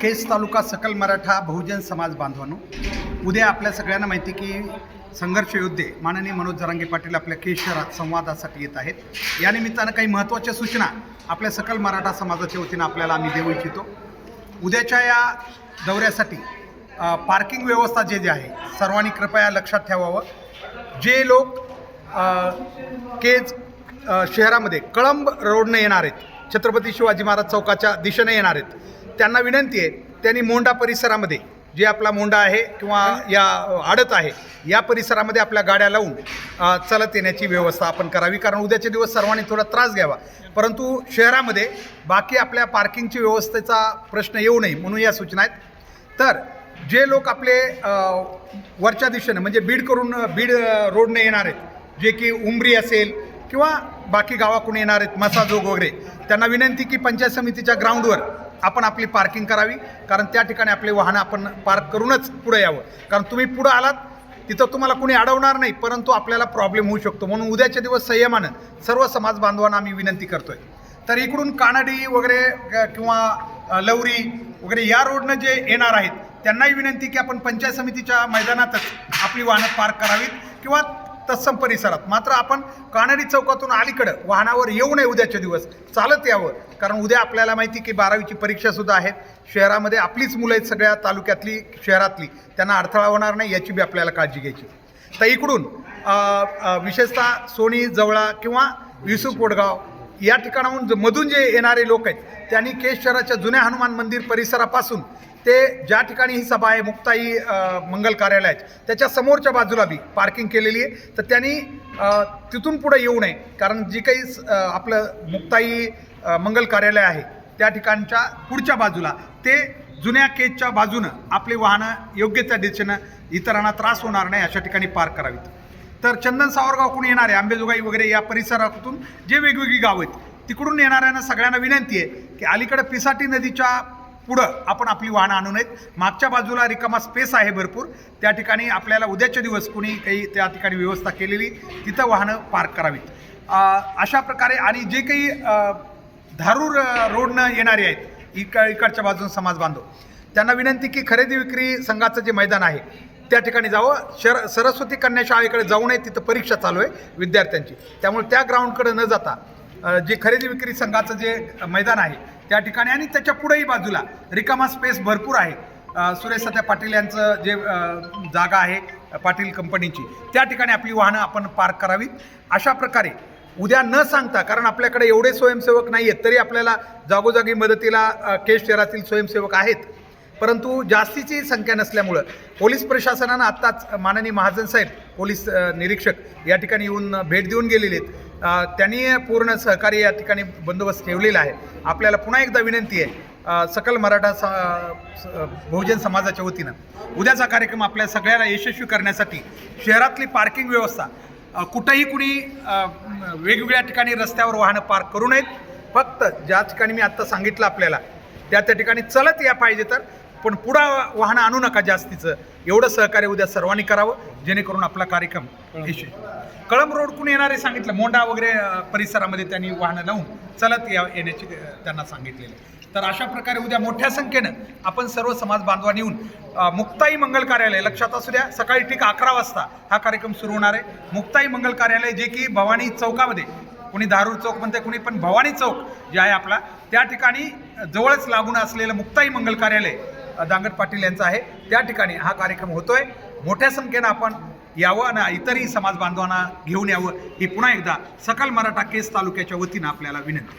केस तालुका सकल मराठा बहुजन समाज बांधवांनो उद्या आपल्या सगळ्यांना माहिती की संघर्ष योद्धे माननीय मनोज जरांगे पाटील आपल्या केस शहरात संवादासाठी येत आहेत. या निमित्तानं काही महत्त्वाच्या सूचना आपल्या सकल मराठा समाजाच्या वतीनं आपल्याला आम्ही देऊ इच्छितो. उद्याच्या या दौऱ्यासाठी पार्किंग व्यवस्था जे जे आहे सर्वांनी कृपया लक्षात ठेवावं. जे लोक केज शहरामध्ये कळंब रोडने येणार आहेत. छत्रपती शिवाजी महाराज चौकाच्या दिशेने येणार आहेत. त्यांना विनंती आहे त्यांनी मोंडा परिसरामध्ये जे आपला मोंडा आहे किंवा या आडत आहे या परिसरामध्ये आपल्या गाड्या लावून चालत येण्याची व्यवस्था आपण करावी. कारण उद्याचे दिवस सर्वांनी थोडा त्रास घ्यावा. परंतु शहरामध्ये बाकी आपल्या पार्किंगची व्यवस्थेचा प्रश्न येऊ नये म्हणून या सूचना आहेत. तर जे लोक आपले वरच्या दिशेनं म्हणजे बीड करून बीड रोडने येणार आहेत जे की उमरी असेल किंवा बाकी गावाकडून येणार आहेत मसाजोग वगैरे. त्यांना विनंती की पंचायत समितीच्या ग्राउंडवर आपण आपली पार्किंग करावी. कारण त्या ठिकाणी आपले वाहनं आपण पार्क करूनच पुढे यावं. कारण तुम्ही पुढं आलात तिथं तुम्हाला कुणी अडवणार नाही परंतु आपल्याला प्रॉब्लेम होऊ शकतो. म्हणून उद्याचे दिवस संयमानं सर्व समाज बांधवांना आम्ही विनंती करतोय. तर इकडून कानडी वगैरे किंवा लवरी वगैरे या रोडनं जे येणार आहेत त्यांनाही विनंती की आपण पंचायत समितीच्या मैदानातच आपली वाहनं पार्क करावीत. किंवा तत्सम परिसरात. मात्र आपण कानडी चौकातून अलीकडं वाहनावर येऊ नये उद्याचे दिवस. चालत यावं. कारण उद्या आपल्याला माहिती की बारावीची परीक्षासुद्धा आहेत. शहरामध्ये आपलीच मुलं आहेत सगळ्या तालुक्यातली शहरातली. त्यांना अडथळा होणार नाही याची बी आपल्याला काळजी घ्यायची. तर इकडून विशेषतः सोनी जवळा किंवा युसुफ वडगाव या ठिकाणाहून मधून जे येणारे लोक आहेत त्यांनी केश शहराच्या जुन्या हनुमान मंदिर परिसरापासून ते ज्या ठिकाणी ही सभा आहे मुक्ताई मंगल कार्यालयात त्याच्या समोरच्या बाजूला बी पार्किंग केलेली आहे. तर त्यांनी तिथून पुढे येऊ नये. कारण जी काही स- आपलं मुक्ताई मंगल कार्यालय आहे त्या ठिकाणच्या पुढच्या बाजूला ते जुन्या केजच्या बाजूनं आपली वाहनं योग्य त्या दिशेनं इतरांना त्रास होणार नाही अशा ठिकाणी पार्क करावीत. तर चंदन सावरगावकडून येणारे आंबेजोगाई वगैरे या परिसरातून जे वेगवेगळी गावं आहेत तिकडून येणाऱ्यांना सगळ्यांना विनंती आहे की अलीकडे पिसाटी नदीच्या पुढं आपण आपली वाहनं आणू नयेत. मागच्या बाजूला रिकामा स्पेस आहे भरपूर. त्या ठिकाणी आपल्याला उद्याचे दिवस कुणी काही त्या ठिकाणी व्यवस्था केलेली तिथं वाहनं पार्क करावीत. अशा प्रकारे आणि जे काही धारूर रोडनं येणारे आहेत इक इकडच्या बाजून समाज बांधव त्यांना विनंती की खरेदी विक्री संघाचं जे मैदान आहे त्या ठिकाणी जावं. शर सरस्वती कन्या शाळेकडे जाऊ नये तिथं परीक्षा चालू आहे विद्यार्थ्यांची. त्यामुळे त्या ग्राउंडकडे न जाता जे खरेदी विक्री संघाचं जे मैदान आहे त्या ठिकाणी आणि त्याच्या पुढेही बाजूला रिकामा स्पेस भरपूर आहे. सुरेश सत्या पाटील यांचं जे जागा आहे पाटील कंपनीची त्या ठिकाणी आपली वाहनं आपण पार्क करावीत. अशा प्रकारे उद्या न सांगता कारण आपल्याकडे एवढे स्वयंसेवक नाही आहेत तरी आपल्याला जागोजागी मदतीला केश शहरातील स्वयंसेवक आहेत. परंतु जास्तीची संख्या नसल्यामुळं पोलीस प्रशासनानं आत्ताच माननीय महाजन साहेब पोलीस निरीक्षक या ठिकाणी येऊन भेट देऊन गेलेले आहेत. त्यांनी पूर्ण सहकार्य या ठिकाणी बंदोबस्त ठेवलेला आहे. आपल्याला पुन्हा एकदा विनंती आहे सकल मराठा स बहुजन समाजाच्या वतीनं उद्याचा कार्यक्रम आपल्या सगळ्याला यशस्वी करण्यासाठी शहरातली पार्किंग व्यवस्था कुठंही कुणी वेगवेगळ्या ठिकाणी रस्त्यावर वाहनं पार्क करू नयेत. फक्त ज्या ठिकाणी मी आत्ता सांगितलं आपल्याला त्या त्या ठिकाणी चलत या पाहिजे तर पण पुढं वाहनं आणू नका जास्तीचं. एवढं सहकार्य उद्या सर्वांनी करावं जेणेकरून आपला कार्यक्रम यशस्वी कळंब रोडकडून येणारे सांगितलं मोंडा वगैरे परिसरामध्ये त्यांनी वाहनं लावून चलत या येण्याची त्यांना सांगितलेलं तर अशा प्रकारे उद्या मोठ्या संख्येनं आपण सर्व समाज बांधवांनी येऊन मुक्ताई मंगल कार्यालय लक्षात असू द्या सकाळी ठीक अकरा वाजता हा कार्यक्रम सुरू होणार आहे. मुक्ताई मंगल कार्यालय जे की भवानी चौकामध्ये कोणी धारूर चौक म्हणते कोणी पण भवानी चौक जे आहे आपला त्या ठिकाणी जवळच लागून असलेलं मुक्ताई मंगल कार्यालय दांगट पाटील यांचं आहे. त्या ठिकाणी हा कार्यक्रम होतोय. मोठ्या संख्येनं आपण यावं आणि इतरही समाज बांधवांना घेऊन यावं ही पुन्हा एकदा सकल मराठा केस तालुक्याच्या वतीनं आपल्याला विनंती.